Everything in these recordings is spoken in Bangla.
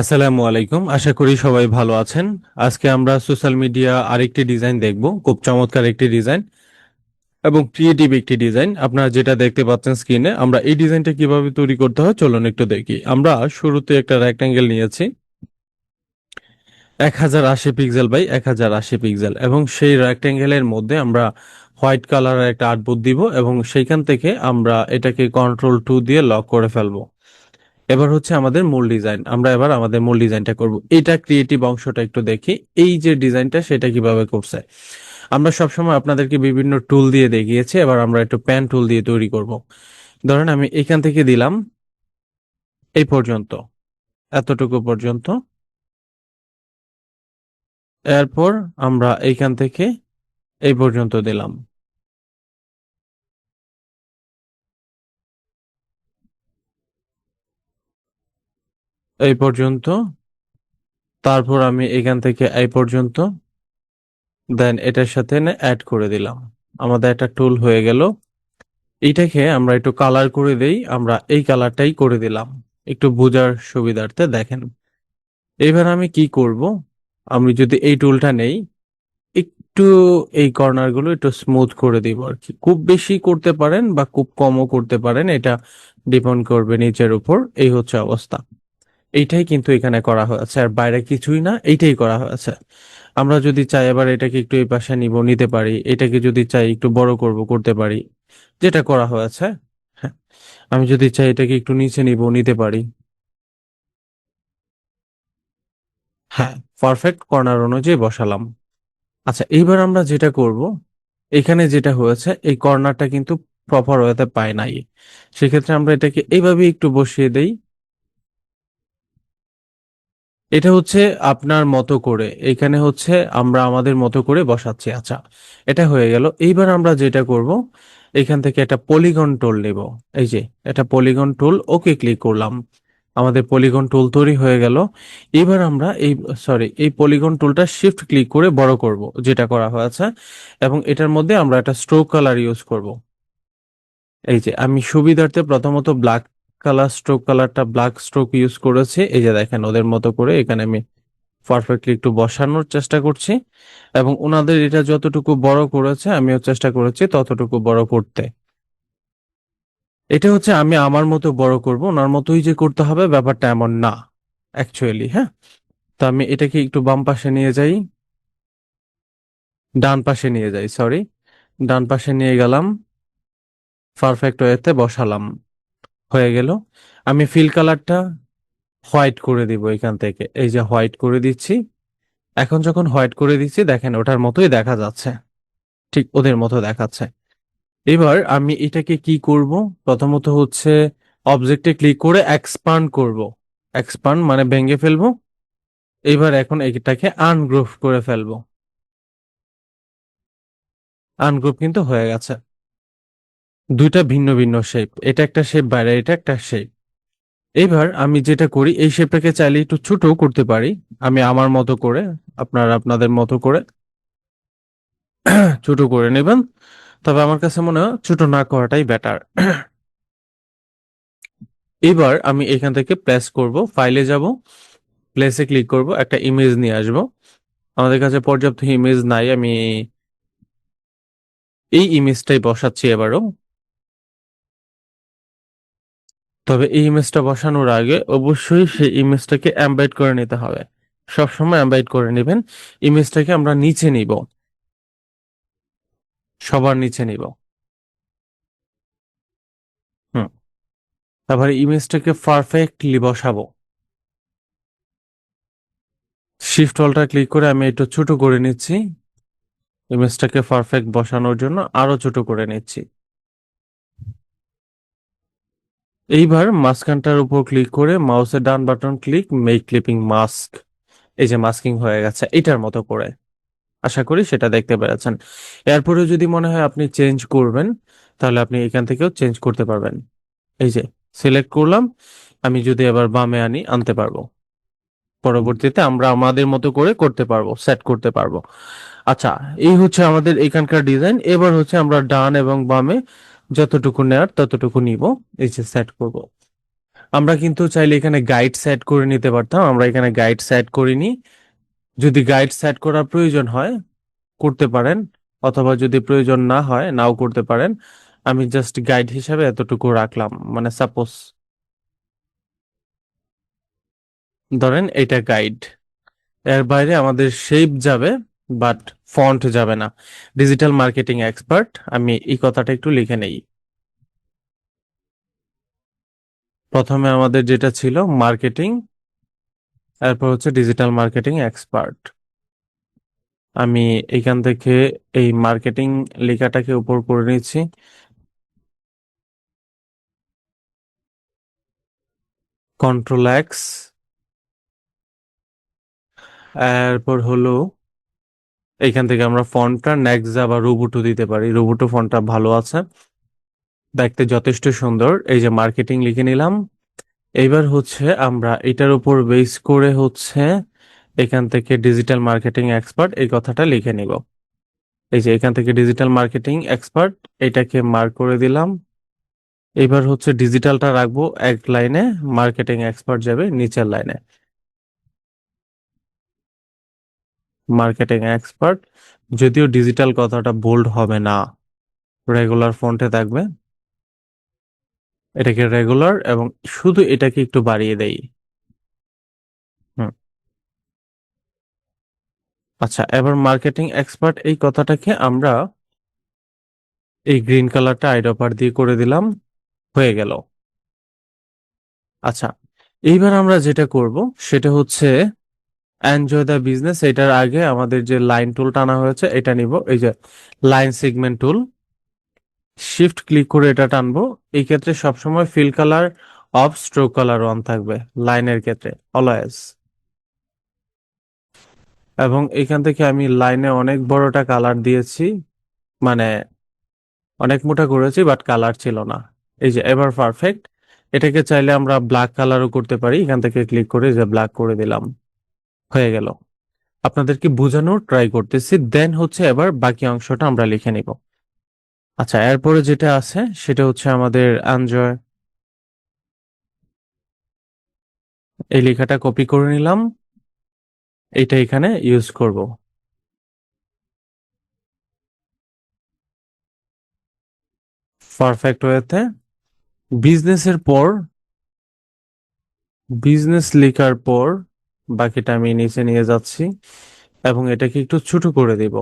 আসসালামু আলাইকুম। আশা করি সবাই ভালো আছেন। আজকে আমরা সোশ্যাল মিডিয়া আরেকটি ডিজাইন দেখব। খুব চমৎকার একটি ডিজাইন এবং ক্রিয়েটিভ একটি ডিজাইন। আপনারা যেটা দেখতে পাচ্ছেন স্ক্রিনে, আমরা এই ডিজাইনটা কীভাবে তৈরি করতে হয় চলুন একটু দেখি। আমরা শুরুতে একটা রেক্টাঙ্গেল নিয়েছি। এক হাজার আশি পিক্সেল বাই এক হাজার আশি পিক্সেল এবং সেই রেক্টাঙ্গেলের মধ্যে আমরা হোয়াইট কালারের একটা আর্টবোর্ড দিব এবং সেইখান থেকে আমরা এটাকে কন্ট্রোল টু দিয়ে লক করে ফেলব। এবার হচ্ছে আমাদের মূল ডিজাইন আমরা এবার আমাদের মূল ডিজাইনটা করব। এটা ক্রিয়েটিভ অংশটা একটু দেখি। এই যে ডিজাইনটা সেটা কীভাবে করছে? আমরা সবসময় আপনাদেরকে বিভিন্ন টুল দিয়ে দেখিয়েছি। এবার আমরা একটু প্যান টুল দিয়ে তৈরি করব। ধরেন আমি এখান থেকে দিলাম, এই পর্যন্ত, এতটুকু পর্যন্ত। এরপর আমরা এইখান থেকে এই পর্যন্ত দিলাম। এই পর্যন্ত। তারপর আমি এখান থেকে এই পর্যন্ত। দেন এটার সাথে অ্যাড করে দিলাম। আমাদের একটা টুল হয়ে গেল। এইটাকে আমরা একটু কালার করে দেই। আমরা এই কালারটাই করে দিলাম। একটু বোঝার সুবিধার্থে দেখেন। এবার আমি কি করব? আমি যদি এই টুলটা নেই, একটু এই কর্নারগুলো একটু স্মুথ করে দিব আর কি। খুব বেশি করতে পারেন বা খুব কমও করতে পারেন। এটা ডিপেন্ড করবে নিচের উপর। এই হচ্ছে অবস্থা। এইটাই কিন্তু এখানে করা হয়েছে, আর বাইরে কিছুই না, এইটাই করা হয়েছে। আমরা যদি চাই এবার এটাকে একটু এই পাশে নিব, নিতে পারি, এটাকে যদি চাই একটু বড় করব, করতে পারি, যেটা করা হয়েছে হ্যাঁ। আমি যদি চাই এটাকে একটু নিচে নিব, নিতে পারি। হ্যাঁ পারফেক্ট কর্নার অনুযায়ী বসালাম। আচ্ছা এইবার আমরা যেটা করব, এখানে যেটা হয়েছে, এই কর্নারটা কিন্তু প্রপার ওয়েতে পায় নাই। সেক্ষেত্রে আমরা এটাকে এইভাবে একটু বসিয়ে দেই। এটা হচ্ছে আপনার মতো করে, এখানে হচ্ছে আমরা আমাদের মতো করে বসাচ্ছি আচ্ছা। এটা হয়ে গেল। এইবার আমরা যেটা করব, এখান থেকে একটা পলিগন টুল নেব। এই যে এটা পলিগন টুল ওকে ক্লিক করলাম। আমাদের পলিগন টুল তৈরি হয়ে গেল। এবার আমরা এই সরি এই পলিগন টুলটা শিফট ক্লিক করে বড় করব, যেটা করা হয়েছে। এবং এটার মধ্যে আমরা একটা স্ট্রোক কালার ইউজ করব। এই যে, আমি সুবিধার্থে প্রথমত ব্ল্যাক কালার স্ট্রোক কালারটা ব্ল্যাক স্ট্রোক ইউজ করেছি। এই যে দেখেন, ওদের মতো করে এখানে আমি পারফেক্টলি একটু বসানোর চেষ্টা করছি। এবং ওনাদের এটা যতটুকু বড় করেছে, আমিও চেষ্টা করেছি ততটুকু বড় করতে। এটা হচ্ছে আমি আমার মতো বড় করব, ওনার মতোই যে করতে হবে ব্যাপারটা এমন না অ্যাকচুয়ালি হ্যাঁ? তো আমি এটাকে একটু বাম পাশে নিয়ে যাই। ডান পাশে নিয়ে যাই সরি ডান পাশে নিয়ে গেলাম। পারফেক্ট ওয়েতে বসালাম। হয়ে গেল। আমি ফিল কালারটা হোয়াইট করে দিব এখান থেকে। এই যে হোয়াইট করে দিচ্ছি। এখন যখন হোয়াইট করে দিচ্ছি, দেখেন ওটার মতোই দেখা যাচ্ছে। ঠিক ওদের মতো দেখাচ্ছে। এবার আমি এটাকে কি করব? প্রথমত হচ্ছে অবজেক্টে ক্লিক করে এক্সপান্ড করব। এক্সপান্ড মানে ভেঙে ফেলব। এবার এখন এটাকে আনগ্রুপ করে ফেলব। আনগ্রুপ কিন্তু হয়ে গেছে। দুইটা ভিন্ন ভিন্ন শেপ এটা একটা শেপ বাইরে, এটা একটা শেপ এবার আমি যেটা করি, এই শেপটাকে চাইলে একটু ছোট করতে পারি। আমি আমার মতো করে, আপনার আপনাদের মতো করে ছোট করে নেবেন। তবে আমার কাছে মনে হয় ছোট না করাটাই বেটার এবার আমি এখান থেকে প্লেস করব ফাইলে যাব প্লেসে ক্লিক করব, একটা ইমেজ নিয়ে আসব। আমাদের কাছে পর্যাপ্ত ইমেজ নাই, আমি এই ইমেজটাই বসাচ্ছি এবারও। তবে এই ইমেজটা বসানোর আগে অবশ্যই সেই ইমেজটাকে এমবেড করে নিতে হবে। সবসময় এমবেড করে নেবেন। ইমেজটাকে আমরা নিচে নিব। সবার নিচে নিব। হুম। তারপরে ইমেজটাকে পারফেক্টলি বসাবো। শিফট অলটা ক্লিক করে আমি একটু ছোট করে নিচ্ছি। ইমেজটাকে পারফেক্ট বসানোর জন্য আরও ছোট করে নিচ্ছি। এইবার মাঝখানটার উপর ক্লিক করে মাউসের ডান button click, make clipping mask. এই যে মাস্কিং হয়ে গেছে, এটার মতো করে। আশা করি সেটা দেখতে পেরেছেন। এরপরে যদি মনে হয় আপনি চেঞ্জ করবেন, তাহলে আপনি এখান থেকেও চেঞ্জ করতে পারবেন। এই যে, সিলেক্ট করলাম, আমি যদি আবার বামে আনি, আনতে পারব। পরবর্তীতে আমরা আমাদের মতো করে করতে পারব, সেট করতে পারব। আচ্ছা এই হচ্ছে আমাদের এখানকার ডিজাইন। এবার হচ্ছে আমরা ডান এবং বামে যতটুকু নেওয়ার ততটুকু নিব, এই যে সেট করব। আমরা কিন্তু চাইলে এখানে গাইড সেট করে নিতে পারতাম, আমরা এখানে গাইড সেট করিনি। যদি গাইড সেট করার প্রয়োজন হয়, করতে পারেন, অথবা যদি প্রয়োজন না হয়, নাও করতে পারেন। আমি জাস্ট গাইড হিসাবে এতটুকু রাখলাম মানে সাপোজ ধরেন এটা গাইড এর বাইরে আমাদের শেপ যাবে বাট ফন্ট যাবে না। ডিজিটাল মার্কেটিং এক্সপার্ট আমি এই কথাটা একটু লিখে নেই। প্রথমে আমাদের যেটা ছিল মার্কেটিং এরপর হচ্ছে ডিজিটাল মার্কেটিং এক্সপার্ট আমি এখান থেকে এই মার্কেটিং লেখাটাকে উপর করে নিচ্ছি। কন্ট্রোল এক্স এরপর হলো এইখান থেকে আমরা ফন্টটা নেক্সা বা রুবুটু দিতে পারি। রুবুটু ফন্টটা ভালো আছে। দেখতে যথেষ্ট সুন্দর। এই যে মার্কেটিং লিখে নিলাম। এইবার হচ্ছে আমরা এটার উপর বেস করে হচ্ছে এখান থেকে ডিজিটাল মার্কেটিং এক্সপার্ট এই কথাটা লিখে নিব। এই যে এখান থেকে ডিজিটাল মার্কেটিং এক্সপার্ট, এটাকে মার্ক করে দিলাম। এবার হচ্ছে ডিজিটালটা রাখব এক লাইনে, মার্কেটিং এক্সপার্ট যাবে নিচের লাইনে। মার্কেটিং এক্সপার্ট যদিও ডিজিটাল কথাটা বোল্ড হবে না। রেগুলার ফন্টে থাকবে। এটাকে রেগুলার এবং শুধু এটাকে একটু বাড়িয়ে দেই। আচ্ছা এবার মার্কেটিং এক্সপার্ট এই কথাটাকে আমরা এই গ্রিন কালারটা আইডপার দিয়ে করে দিলাম, হয়ে গেল। আচ্ছা এইবার আমরা যেটা করব, সেটা হচ্ছে এনজয় দ্য বিজনেস এটার আগে আমাদের যে লাইন টুল টানা হয়েছে, এটা নিব। এই যে line segment tool shift click করে এটা টানবো। এই ক্ষেত্রে সবসময় fill colour off stroke colour on থাকবে লাইনের ক্ষেত্রে অলওয়েজ এবং এখান থেকে আমি লাইনে অনেক বড়টা কালার দিয়েছি মানে অনেক মোটা করেছি বাট কালার ছিল না। এই যে এবার পারফেক্ট এটাকে চাইলে আমরা ব্ল্যাক কালারও করতে পারি। এখান থেকে ক্লিক করে যে ব্ল্যাক করে দিলাম। হয়ে গেল। আপনাদেরকে বোঝানোর ট্রাই করতেছি দেন হচ্ছে এবার বাকি অংশটা আমরা লিখে নিব। আচ্ছা এরপরে যেটা আছে, সেটা হচ্ছে আমাদের এনজয় এই লেখাটা কপি করে নিলাম। এটা এখানে ইউজ করব। পারফেক্ট ওয়েতে। বিজনেসের পর বিজনেস লেখার পর বাকিটা আমি নিচে নিয়ে যাচ্ছি এবং এটাকে একটু ছোট করে দিব।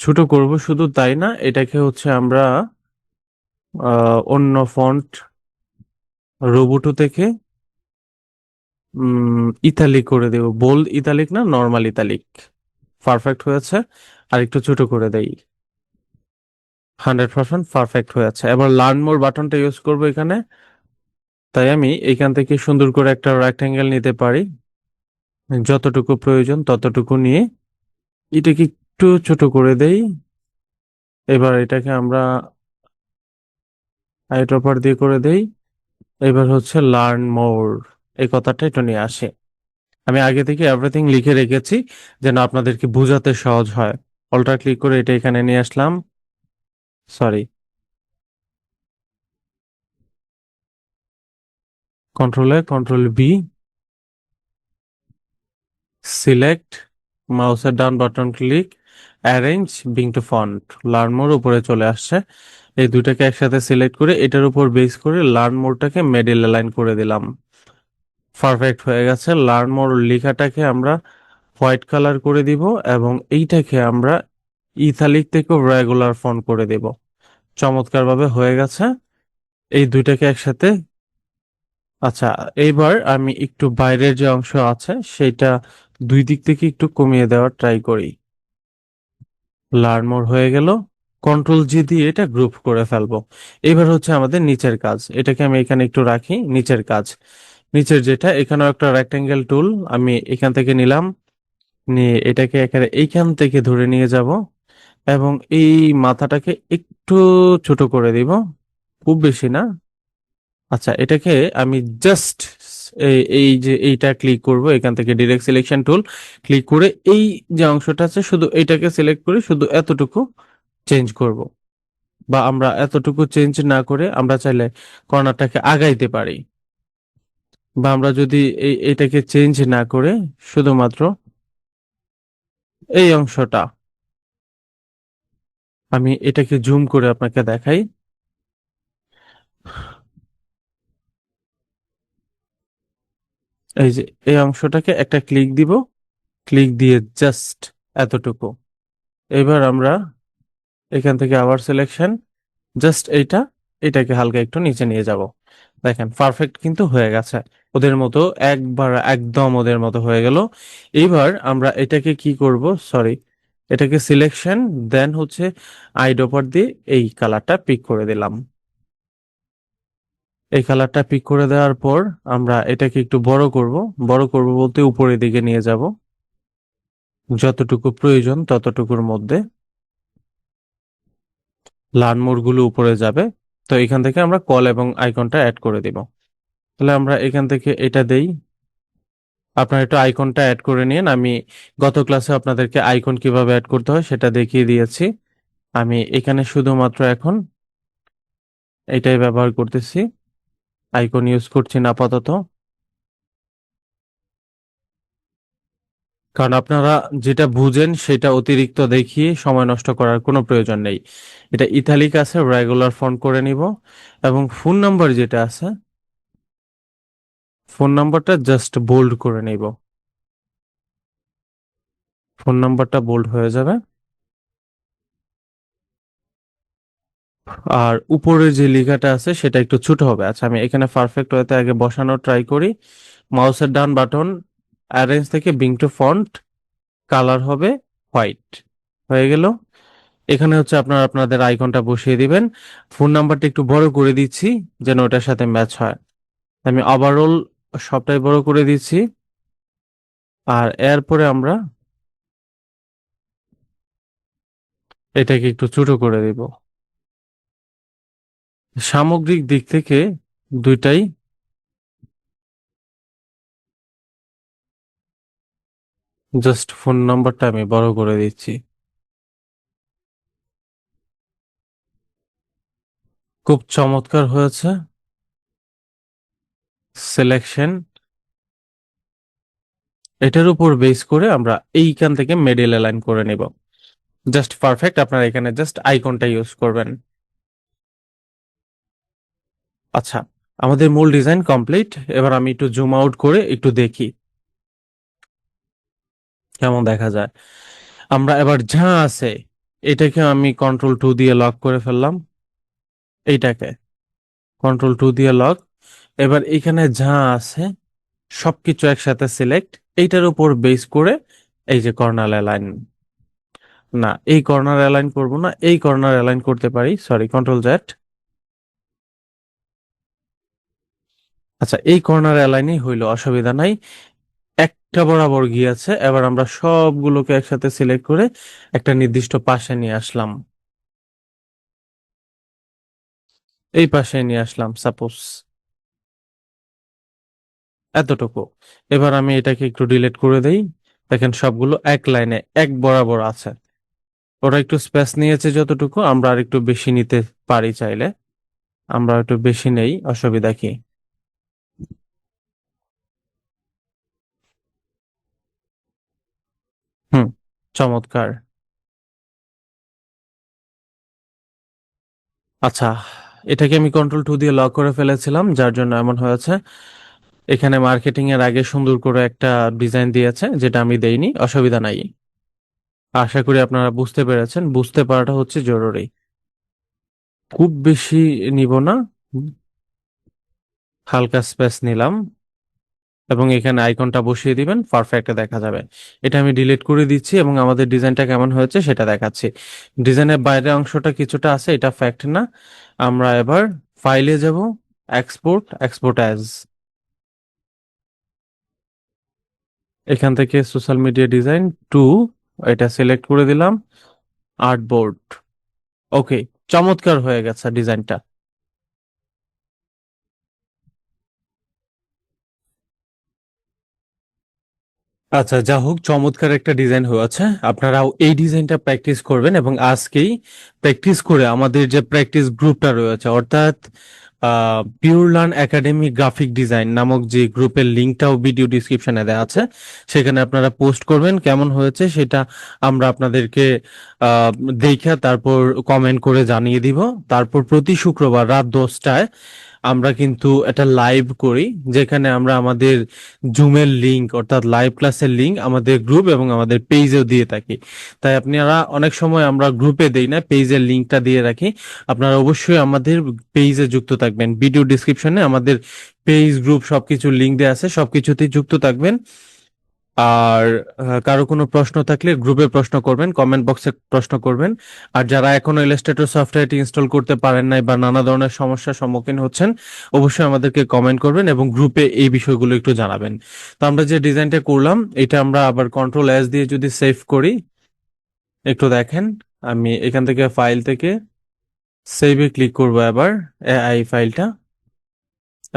ছোট করব শুধু তাই না, এটাকে হচ্ছে আমরা অন্য ফন্ট রোবুটু থেকে ইতালিক করে দেব। বোল্ড ইতালিক না নর্মাল ইতালিক পারফেক্ট হয়েছে। আর একটু ছোট করে দেই। হান্ড্রেড পার্সেন্ট পারফেক্ট হয়েছে। এবার লার্ন মোর বাটনটা ইউজ করব এখানে। তাই আমি এখান থেকে সুন্দর করে একটা রেক্ট্যাঙ্গেল নিতে পারি। যতটুকু প্রয়োজন ততটুকু নিয়ে এটাকে একটু ছোট করে দেই। এবার এটাকে আমরা আইট্রপার দিয়ে করে দেই। এবার হচ্ছে লার্ন মোর এই কথাটা একটু নিয়ে আসে। আমি আগে থেকে এভরিথিং লিখে রেখেছি যেন আপনাদেরকে বোঝাতে সহজ হয়। অল্টার ক্লিক করে এটা এখানে নিয়ে আসলাম। সরি কন্ট্রোলে কন্ট্রোল বি সিলেক্ট মাউসের ডান button click arrange bring to front learn more উপরে চলে আসছে। এই দুটাকে একসাথে সিলেক্ট করে এটার উপর বেস করে লার্ন মোরটাকে মিডল অ্যালাইন করে দিলাম। পারফেক্ট হয়ে গেছে। লার্ন মোর লেখাটাকে আমরা হোয়াইট কালার করে দিব এবং এইটাকে আমরা ইথালিক থেকেও রেগুলার ফন্ট করে দেব। চমৎকারভাবে হয়ে গেছে। এই দুইটাকে একসাথে আচ্ছা এইবার আমি একটু বাইরের যে অংশ আছে, সেটা দুই দিক থেকে একটু কমিয়ে দেওয়ার ট্রাই করি। লার্ন মোর হয়ে গেল। কন্ট্রোল জি দিয়ে এটা গ্রুপ করে ফেলব। এবার হচ্ছে আমাদের নিচের কাজ। এটাকে আমি এখানে একটু রাখি, নিচের কাজ। নিচের যেটা, এখানেও একটা রেক্টেঙ্গেল টুল আমি এখান থেকে নিলাম। নিয়ে এটাকে এখানে এইখান থেকে ধরে নিয়ে যাব এবং এই মাথাটাকে একটু ছোট করে দিব। খুব বেশি না। আচ্ছা এটাকে আমি জাস্ট এই যে এইটা ক্লিক করব, এখান থেকে ডিরেক্ট সিলেকশন টুল ক্লিক করে এই যে অংশটা আছে, শুধু এইটাকে সিলেক্ট করে শুধু এতটুকু চেঞ্জ করব। বা আমরা এতটুকু চেঞ্জ না করে আমরা চাইলে কর্নারটাকে আগাইতে পারি। বা আমরা যদি এই, এটাকে চেঞ্জ না করে শুধুমাত্র এই অংশটা আমি এটাকে জুম করে আপনাকে দেখাই। এই যে, এই অংশটাকে একটা ক্লিক দিব। ক্লিক দিয়ে জাস্ট এতটুকু। এবার আমরা এখান থেকে আবার সিলেকশন জাস্ট এইটা, এটাকে হালকা একটু নিচে নিয়ে যাব। দেখেন পারফেক্ট কিন্তু হয়ে গেছে। ওদের মতো একবার একদম ওদের মতো হয়ে গেল। এইবার আমরা এটাকে কি করব? সরি এটাকে সিলেকশন দেন হচ্ছে আইডোপার দিয়ে এই কালারটা পিক করে দিলাম। এই কালারটা পিক করে দেওয়ার পর আমরা এটাকে একটু বড় করব। বড় করব বলতে উপরের দিকে নিয়ে যাব। যতটুকু প্রয়োজন ততটুকুর মধ্যে লানমোর উপরে যাবে। তো এখান থেকে আমরা কল এবং আইকনটা অ্যাড করে দিব। তাহলে আমরা এখান থেকে এটা দেই। আপনারা একটু আইকনটা অ্যাড করে নিন। আমি গত ক্লাসে আপনাদেরকে আইকন কীভাবে অ্যাড করতে হয় সেটা দেখিয়ে দিয়েছি। আমি এখানে শুধুমাত্র এখন এটাই ব্যবহার করতেছি। আইকন ইউজ করছি আপাতত। কারণ আপনারা যেটা বুঝেন সেটা অতিরিক্ত দেখিয়ে সময় নষ্ট করার কোনো প্রয়োজন নেই। এটা ইতালিক আছে রেগুলার ফোন করে নিব। এবং ফোন নাম্বার যেটা আছে ফোন নাম্বারটা জাস্ট বোল্ড করে নিব। ফোন নাম্বারটা বোল্ড হয়ে যাবে। আর উপরে যে লেখাটা আছে, সেটা একটু ছোট হবে। আচ্ছা আমি এখানে পারফেক্ট ওয়েতে আগে বসানোর ট্রাই করি। মাউসের ডান বাটন অ্যারেঞ্জ থেকে বিং টু ফন্ট কালার হবে হোয়াইট হয়ে গেল। এখানে হচ্ছে আপনারা আপনাদের আইকনটা বসিয়ে দিবেন। ফোন নাম্বারটা একটু বড় করে দিচ্ছি, যেন ওটার সাথে ম্যাচ হয়। আমি ওভারঅল সবটাই বড় করে দিচ্ছি। আর এরপরে আমরা এটাকে একটু ছোট করে দিব। সামগ্রিক দিক থেকে দুইটাই জাস্ট ফোন নাম্বারটা আমি বড় করে দিচ্ছি। খুব চমৎকার হয়েছে। সিলেকশন এটার উপর বেস করে আমরা এইখান থেকে মেডেল অ্যালাইন করে নেব। জাস্ট পারফেক্ট আপনারা এখানে জাস্ট আইকনটা ইউজ করবেন। আচ্ছা আমাদের মূল ডিজাইন কমপ্লিট। এবার আমি একটু জুম আউট করে একটু দেখি। কেমন দেখা যায়। আমরা এবার যা আছে, এটাকে আমি কন্ট্রোল টু দিয়ে লক করে ফেললাম। এইটাকে কন্ট্রোল টু দিয়ে লক এবার এখানে যা আছে, সবকিছু একসাথে সিলেক্ট এইটার উপর বেস করে এই যে কর্নার অ্যালাইন না, এই কর্নার অ্যালাইন করব না, এই কর্নার অ্যালাইন করতে পারি। সরি কন্ট্রোল জেড আচ্ছা এই কর্নার অ্যালাইনই হইল, অসুবিধা নাই। একটা বরাবর গিয়েছে, এবার আমরা সবগুলোকে একসাথে সিলেক্ট করে একটা নির্দিষ্ট পাশে নিয়ে আসলাম। এই পাশে নিয়ে আসলাম সাপোজ এতটুকু। এবার আমি এটাকে একটু ডিলিট করে দেই। দেখেন, সবগুলো এক লাইনে এক বরাবর আছে। ওরা একটু স্পেস নিয়েছে যতটুকু, আমরা আর একটু বেশি নিতে পারি চাইলে। আমরা একটু বেশি নেই, অসুবিধা কি হুম চমৎকার। আচ্ছা এটাকে আমি কন্ট্রোল টু দিয়ে লক করে ফেলেছিলাম, যার জন্য এমন হয়েছে। এখানে মার্কেটিং এর আগে সুন্দর করে একটা ডিজাইন দিয়েছে, যেটা আমি দেইনি, অসুবিধা নাই। আশা করি আপনারা বুঝতে পেরেছেন, বুঝতে পারাটা হচ্ছে জরুরি। খুব বেশি নিব না। হালকা স্পেস নিলাম। এবং এখানে আইকনটা বসিয়ে দিবেন পারফেক্ট দেখা যাবে। এটা আমি ডিলিট করে দিচ্ছি এবং আমাদের ডিজাইনটা কেমন হয়েছে সেটা দেখাচ্ছি। ডিজাইনের বাইরের অংশটা কিছুটা আছে, এটা ফ্যাক্ট না। আমরা এবার ফাইলে যাব এক্সপোর্ট এক্সপোর্ট অ্যাজ এখান থেকে সোশ্যাল মিডিয়া ডিজাইন টু এটা সিলেক্ট করে দিলাম আর্টবোর্ড ওকে চমৎকার হয়ে গেছে ডিজাইনটা আচ্ছা যা হোক, চমৎকার একটা ডিজাইন হয়েছে। আপনারাও এই ডিজাইনটা প্র্যাকটিস করবেন এবং আজকেই প্র্যাকটিস করে আমাদের যে প্র্যাকটিস গ্রুপটা রয়েছে, অর্থাৎ Pure Learn Academy graphic design নামক যে গ্রুপের লিঙ্কটাও ভিডিও ডিসক্রিপশনে দেওয়া আছে, সেখানে আপনারা পোস্ট করবেন, কেমন হয়েছে সেটা আমরা আপনাদেরকে দেখে তারপর কমেন্ট করে জানিয়ে দিব। তারপর প্রতি শুক্রবার রাত দশটায় আমরা কিন্তু এটা লাইভ করি, যেখানে আমরা আমাদের জুমের লিঙ্ক অর্থাৎ লাইভ ক্লাসের লিঙ্ক আমাদের গ্রুপ এবং আমাদের পেজেও দিয়ে থাকি। তাই আপনারা অনেক সময় আমরা গ্রুপে দেই না পেজের লিঙ্কটা দিয়ে রাখি। আপনারা অবশ্যই আমাদের পেজে যুক্ত থাকবেন। ভিডিও ডিসক্রিপশনে আমাদের পেজ গ্রুপ সবকিছু লিঙ্ক দেওয়া আছে, সবকিছুতেই যুক্ত থাকবেন। আর কারও কোনো প্রশ্ন থাকলে গ্রুপে প্রশ্ন করবেন কমেন্ট বক্সে প্রশ্ন করবেন। আর যারা এখনও ইলাস্ট্রেটর সফটওয়্যারটি ইনস্টল করতে পারেন নাই বা নানা ধরনের সমস্যার সম্মুখীন হচ্ছেন, অবশ্যই আমাদেরকে কমেন্ট করবেন এবং গ্রুপে এই বিষয়গুলো একটু জানাবেন। তো আমরা যে ডিজাইনটা করলাম, এটা আমরা আবার কন্ট্রোল এস দিয়ে যদি সেভ করি, একটু দেখেন, আমি এখান থেকে ফাইল থেকে সেভে ক্লিক করব আবার এআই ফাইলটা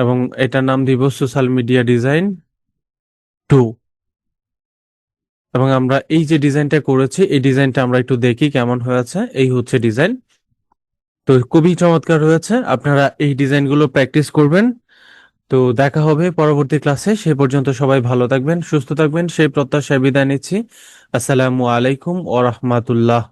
এবং এটার নাম দিব সোশ্যাল মিডিয়া ডিজাইন টু এবং আমরা এই যে ডিজাইনটা করেছি, এই ডিজাইনটা আমরা একটু দেখি কেমন হয়েছে। এই হচ্ছে ডিজাইন। তো খুবই চমৎকার হয়েছে। আপনারা এই ডিজাইনগুলো প্র্যাকটিস করবেন। তো দেখা হবে পরবর্তী ক্লাসে। সে পর্যন্ত সবাই ভালো থাকবেন, সুস্থ থাকবেন। সেই প্রত্যাশায় বিদায় নিচ্ছি। আসসালামু আলাইকুম ও রহমাতুল্লাহ।